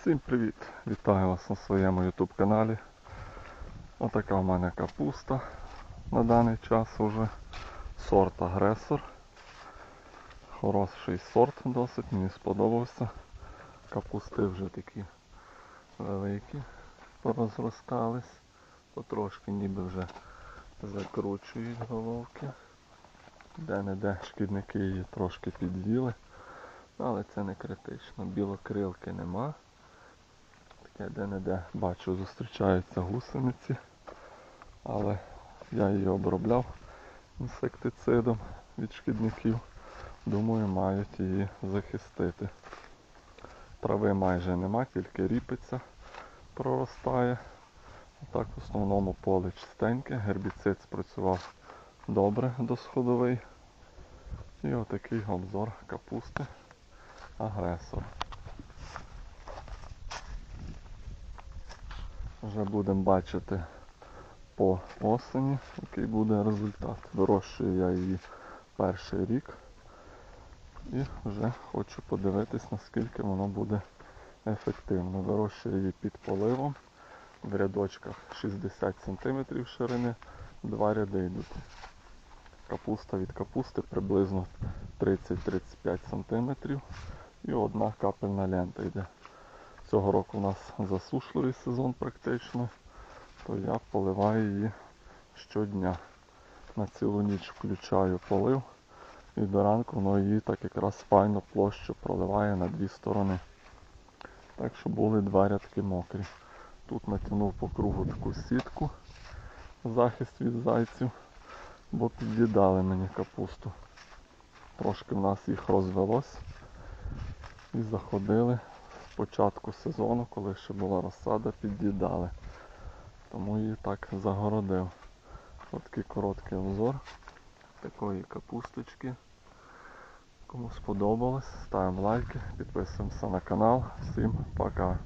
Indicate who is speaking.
Speaker 1: Всім привіт! Вітаю вас на своєму YouTube каналі. Отака в мене капуста на даний час уже. Сорт агресор. Хороший сорт досить, мені сподобався. Капусти вже такі великі, порозростались. Потрошки ніби вже закручують головки. Де-не-де шкідники її трошки під'їли. Але це не критично. Білокрилки нема. Таке де-не-де бачу, зустрічаються гусениці. Але я її обробляв інсектицидом від шкідників. Думаю, мають її захистити. Трави майже нема, тільки ріпиця проростає. Так в основному поле чистеньке, гербіцид спрацював добре досходовий. І отакий обзор капусти агресор. Вже будемо бачити по осені, який буде результат. Вирощую я її перший рік. І вже хочу подивитись, наскільки воно буде ефективно. Вирощую її під поливом. В рядочках 60 см ширини, два ряди йдуть. Капуста від капусти приблизно 30-35 см. І одна капельна лента йде. Цього року у нас засушливий сезон практично, то я поливаю її щодня. На цілу ніч включаю полив і до ранку воно її так якраз файно площу проливає на дві сторони. Так що були два рядки мокрі. Тут натягнув по кругу таку сітку, захист від зайців, бо під'їдали мені капусту. Трошки в нас їх розвелось і заходили початку сезону, коли ще була розсада, під'їдали. Тому її так загородив. Ось такий короткий обзор такої капусточки. Кому сподобалось, ставимо лайки, підписуємося на канал. Всім пока!